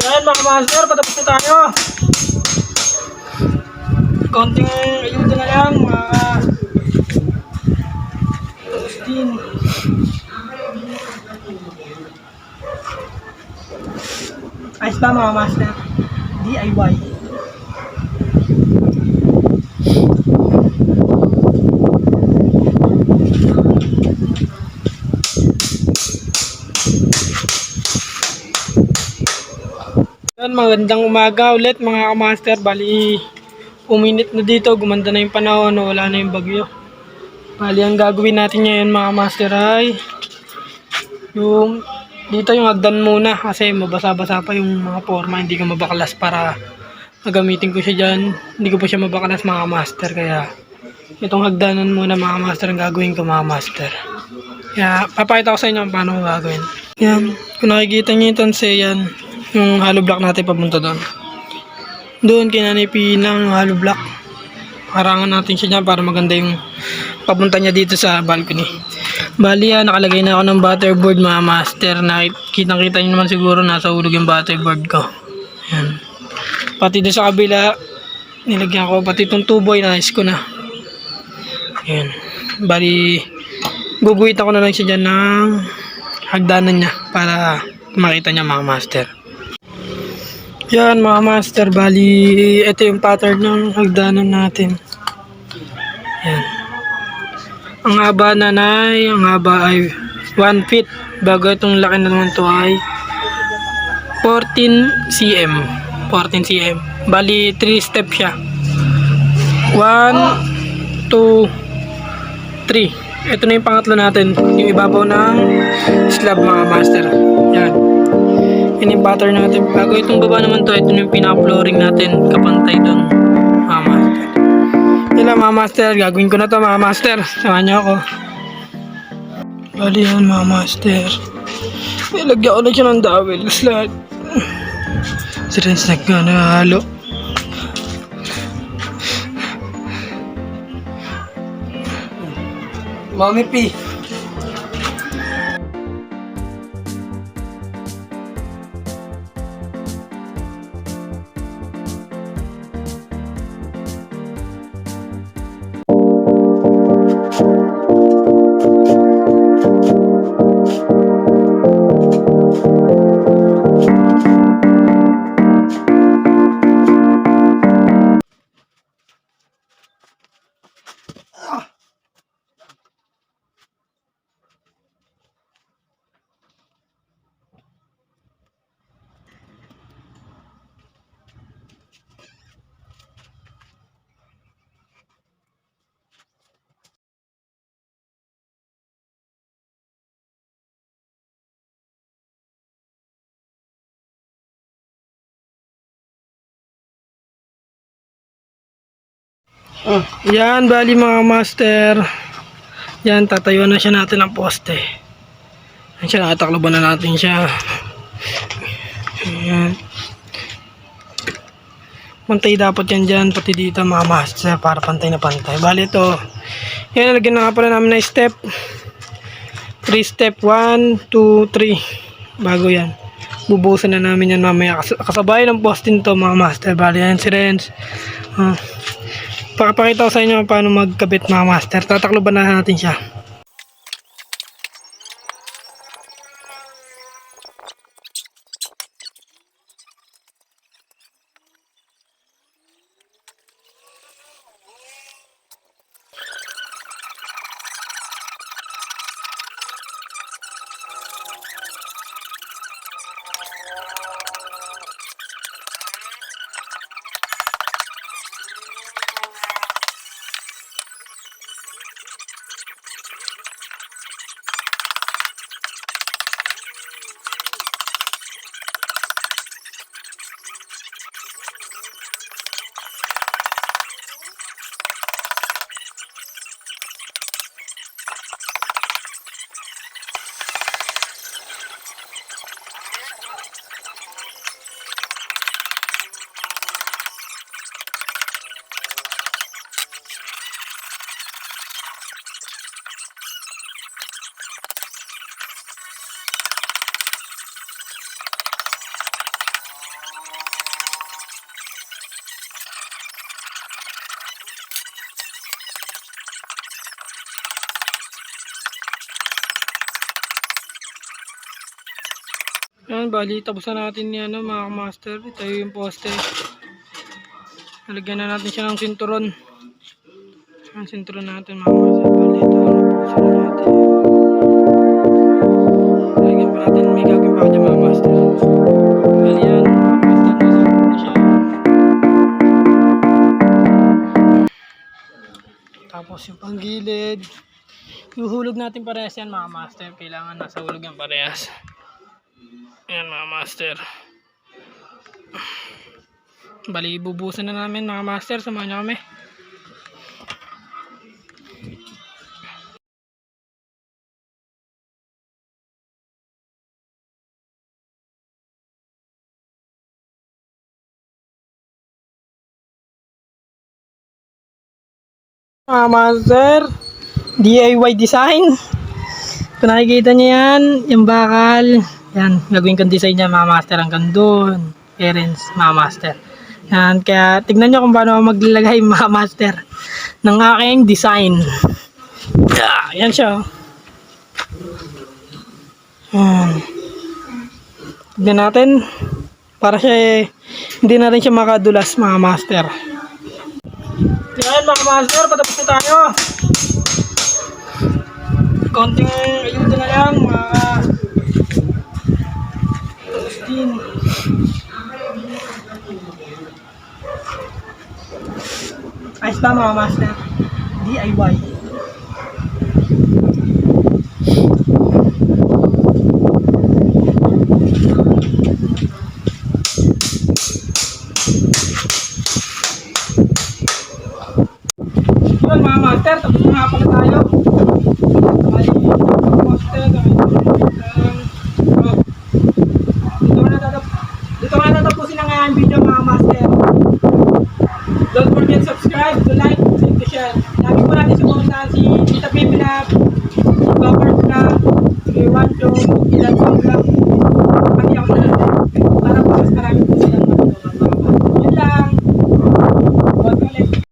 Yan mga master, patapos na tayo. Konting ayuda na lang, mga... Tapos. Ayos ba mga master? DIY. Yan, magandang umaga ulit mga master. Bali, uminit na dito. Gumanda na yung panahon. Wala na yung bagyo. Bali, ang gagawin natin ngayon mga master ay yung dito yung hagdan muna kasi mabasa-basa pa yung mga forma. Hindi ko mabaklas para gagamitin ko siya dyan. Hindi ko pa siya mabaklas mga master. Kaya itong hagdanan muna mga master ang gagawin ko mga master. Kaya papakita ko sa inyo paano ko gagawin. Yan. Kung nakikita nyo yung tanse yan, yung hollow block natin papunta doon. Doon kinanipi ng hollow block. Harangan natin siya dyan para maganda yung papunta niya dito sa balcony. Bali yan, nakalagay na ako ng butterboard mga master. Nakitang kita nyo naman siguro nasa ulog yung butterboard ko. Yan. Pati doon sa kabila, nilagyan ko. Pati itong tubo, inayos ko na. Yan. Bali, guguhit ako na lang siya dyan ng hagdanan niya para makita niya mga master. Yan mga master, bali ito yung pattern ng hagdanan natin. Yan. Ang haba na nay, ang haba ay 1 feet. Bago itong laki na naman to ay 14 cm. 14 cm. Bali 3 step siya. 1, 2, 3. Ito na yung pangatlo natin. Yung ibabaw ng slab mga master. Yan. Pattern natin. Bago itong baba naman to, ito yung pinaka-flooring natin. Kapantay doon. Mga master. Yan mga master. Gagawin ko na to mga master. Samahan niyo ako. Bali yan mga master. Ilagyan ko na siya ng dowel. Lahat. Si Renz nagkano Mami P. Yan, bali mga master. Yan, tatayuan na siya natin ng poste. Yan siya, nakatakloban na natin siya. Yan. Pantay dapat yan dyan, pati dito mga master, para pantay na pantay. Bali ito, yan, nalagyan na nga pala namin na step. 3 step, 1, 2, 3. Bago yan. Bubusan na namin yan mamaya. Kas- Kasabay ng poste nito mga master. Bali yan si Renz. Ah. Pakapakita ko sa inyo paano magkabit mga master. Tatakloban na natin siya. Yan, bali, tapos na natin yan, ano, mga master. Ito yung poste. Nalagyan na natin siya ng sinturon. Ang sinturon natin, mga master. Bali, ito, ano, puso na natin. Nalagyan pa natin, may gagawin pa dyan, mga master. Bali. Tapos yung panggilid. Ihuhulog natin parehas yan, mga master. Kailangan nasa hulog yan parehas. Ayan mga master. Bali, bubusan na namin mga master. Samahan nyo kami. Mga master, DIY design. Kung nakikita niyo yan, yung bakal, yan, gagawin kong design niya mga master hanggang doon. Parents, mga master. Yan, kaya tignan niyo kung paano maglalagay mga master ng aking design. Yan siya. oh. Yan. Tignan natin. Para siya eh, hindi na rin siya makadulas mga master. Yan mga master, patapos na tayo. Konting ayuda na lang mga tapos din. Ayos ba mga master? DIY. Yun mga master, tapos na nga pala tayo. Bali, poster, gamit ko lang. Oh. Dito ko na tatap- dito ko na tatapusin ang aking video mga master. Don't forget subscribe, to like, and to share. Lagi sumunod si Tita Baby Lab, si Bumper Vlog, si Ilan Vlog,